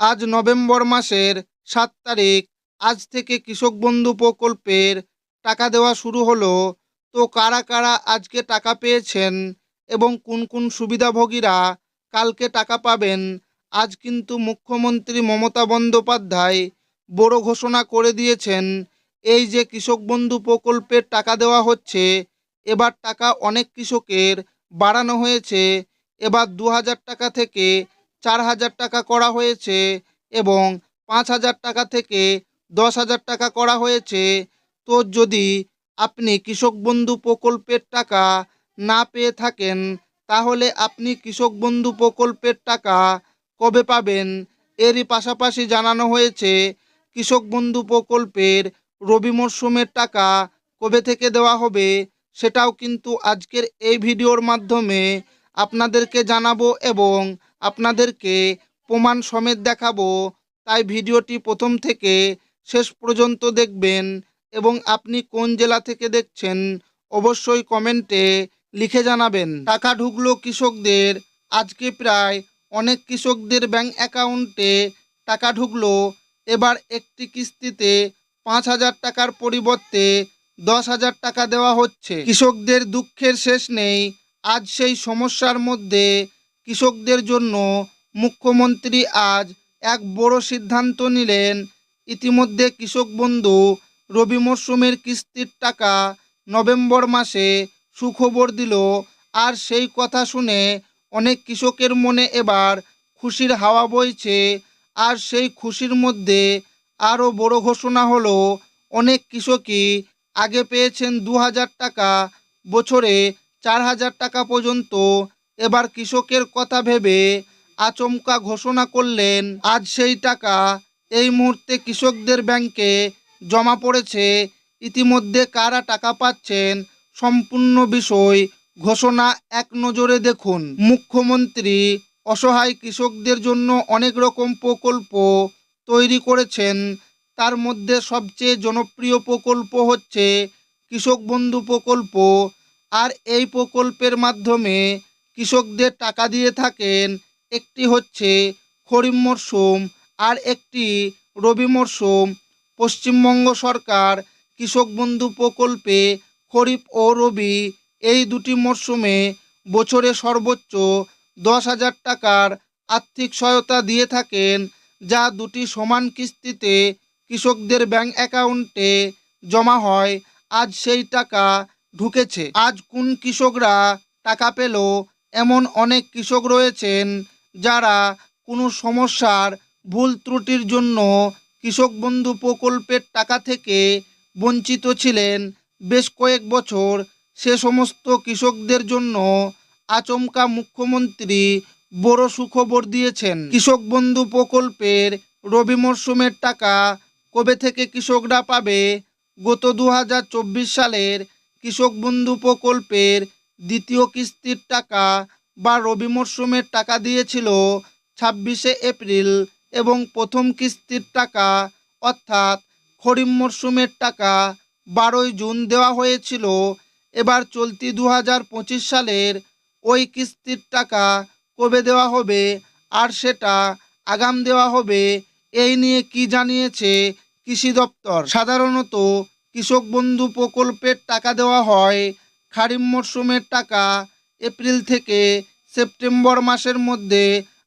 আজ নভেম্বর মাসের সাত তারিখ। আজ থেকে কৃষক বন্ধু প্রকল্পের টাকা দেওয়া শুরু হলো। তো কারা কারা আজকে টাকা পেয়েছেন এবং কোন কোন সুবিধাভোগীরা কালকে টাকা পাবেন, আজ কিন্তু মুখ্যমন্ত্রী মমতা বন্দ্যোপাধ্যায় বড় ঘোষণা করে দিয়েছেন, এই যে কৃষক বন্ধু প্রকল্পের টাকা দেওয়া হচ্ছে, এবার টাকা অনেক কৃষকের বাড়ানো হয়েছে। এবার দু হাজার টাকা থেকে চার হাজার টাকা করা হয়েছে এবং পাঁচ হাজার টাকা থেকে দশ হাজার টাকা করা হয়েছে। তো যদি আপনি কৃষক বন্ধু প্রকল্পের টাকা না পেয়ে থাকেন, তাহলে আপনি কৃষক বন্ধু প্রকল্পের টাকা কবে পাবেন? এরই পাশাপাশি জানানো হয়েছে, কৃষক বন্ধু প্রকল্পের রবি মরশুমের টাকা কবে থেকে দেওয়া হবে সেটাও কিন্তু আজকের এই ভিডিওর মাধ্যমে আপনাদেরকে জানাব এবং আপনাদেরকে প্রমাণ সমেত দেখাবো। তাই ভিডিওটি প্রথম থেকে শেষ পর্যন্ত দেখবেন এবং আপনি কোন জেলা থেকে দেখছেন অবশ্যই কমেন্টে লিখে জানাবেন। টাকা ঢুকলো কৃষকদের, আজকে প্রায় অনেক কৃষকদের ব্যাংক অ্যাকাউন্টে টাকা ঢুকলো। এবার একটি কিস্তিতে পাঁচ হাজার টাকার পরিবর্তে দশ হাজার টাকা দেওয়া হচ্ছে। কৃষকদের দুঃখের শেষ নেই। আজ সেই সমস্যার মধ্যে কৃষকদের জন্য মুখ্যমন্ত্রী আজ এক বড় সিদ্ধান্ত নিলেন। ইতিমধ্যে কৃষক বন্ধু রবি মরশুমের কিস্তির টাকা নভেম্বর মাসে সুখবর দিল। আর সেই কথা শুনে অনেক কৃষকের মনে এবার খুশির হাওয়া বইছে। আর সেই খুশির মধ্যে আরও বড় ঘোষণা হলো, অনেক কৃষকই আগে পেয়েছেন দু হাজার টাকা, বছরে চার হাজার টাকা পর্যন্ত এবার কৃষকের কথা ভেবে আচমকা ঘোষণা করলেন, আজ সেই টাকা এই মুহূর্তে কৃষকদের ব্যাংকে জমা পড়েছে। ইতিমধ্যে কারা টাকা পাচ্ছেন সম্পূর্ণ বিষয় ঘোষণা এক নজরে দেখুন। মুখ্যমন্ত্রী অসহায় কৃষকদের জন্য অনেক রকম প্রকল্প তৈরি করেছেন। তার মধ্যে সবচেয়ে জনপ্রিয় প্রকল্প হচ্ছে কৃষক বন্ধু প্রকল্প। আর এই প্রকল্পের মাধ্যমে কৃষকদের টাকা দিয়ে থাকেন। একটি হচ্ছে খরিফ মরশুম আর একটি রবি মরশুম পশ্চিমবঙ্গ সরকার কৃষক বন্ধু প্রকল্পে খরিফ ও রবি এই দুটি মরশুমে বছরে সর্বোচ্চ দশ হাজার টাকার আর্থিক সহায়তা দিয়ে থাকেন, যা দুটি সমান কিস্তিতে কৃষকদের ব্যাংক অ্যাকাউন্টে জমা হয়। আজ সেই টাকা ঢুকেছে। আজ কোন কৃষকরা টাকা পেল এমন অনেক কৃষক রয়েছেন যারা কোনো সমস্যার ভুল ত্রুটির জন্য কৃষক বন্ধু প্রকল্পের টাকা থেকে বঞ্চিত ছিলেন। বেশ কয়েক বছর সে সমস্ত কৃষকদের জন্য আচমকা মুখ্যমন্ত্রী বড় সুখবর দিয়েছেন। কৃষক বন্ধু প্রকল্পের রবি মরশুমের টাকা কবে থেকে কৃষকরা পাবে? গত দু হাজার চব্বিশ সালের কৃষক বন্ধু প্রকল্পের দ্বিতীয় কিস্তির টাকা বা রবি মরশুমের টাকা দিয়েছিল ছাব্বিশে এপ্রিল এবং প্রথম কিস্তির টাকা, অর্থাৎ খরিফ মরশুমের টাকা, বারোই জুন দেওয়া হয়েছিল। এবার চলতি দু হাজার পঁচিশ সালের ওই কিস্তির টাকা কবে দেওয়া হবে আর সেটা আগাম দেওয়া হবে, এই নিয়ে কি জানিয়েছে কৃষি দপ্তর? সাধারণত কৃষক বন্ধু প্রকল্পের টাকা দেওয়া হয় খারিফ মরশুমের টাকা এপ্রিল থেকে সেপ্টেম্বর মাসের মধ্যে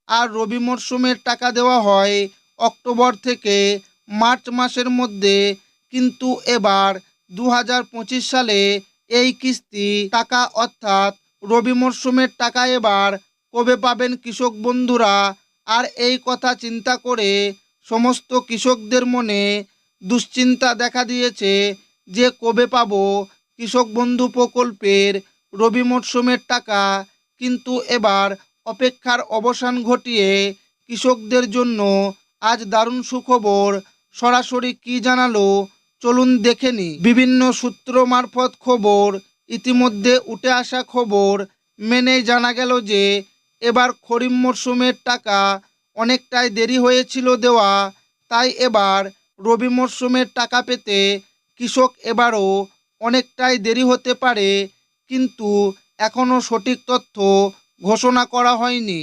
আর রবি মরশুমের টাকা দেওয়া হয় অক্টোবর থেকে মার্চ মাসের মধ্যে। কিন্তু এবার দু হাজার পঁচিশ সালে এই কিস্তি টাকা অর্থাৎ রবি মরশুমের টাকা এবার কবে পাবেন কৃষক বন্ধুরা আর এই কথা চিন্তা করে সমস্ত কৃষকদের মনে দুশ্চিন্তা দেখা দিয়েছে যে কবে পাবো কৃষক বন্ধু প্রকল্পের রবি মরশুমের টাকা কিন্তু এবার অপেক্ষার অবসান ঘটিয়ে কৃষকদের জন্য আজ দারুণ সুখবর। সরাসরি কি জানালো? চলুন দেখে নি। বিভিন্ন সূত্র মারফত খবর, ইতিমধ্যে উঠে আসা খবর মেনে জানা গেল যে, এবার খরিফ মরশুমের টাকা অনেকটাই দেরি হয়েছিল দেওয়া। তাই এবার রবি মরশুমের টাকা পেতে কৃষক এবারও অনেকটাই দেরি হতে পারে কিন্তু এখনও সঠিক তথ্য ঘোষণা করা হয়নি।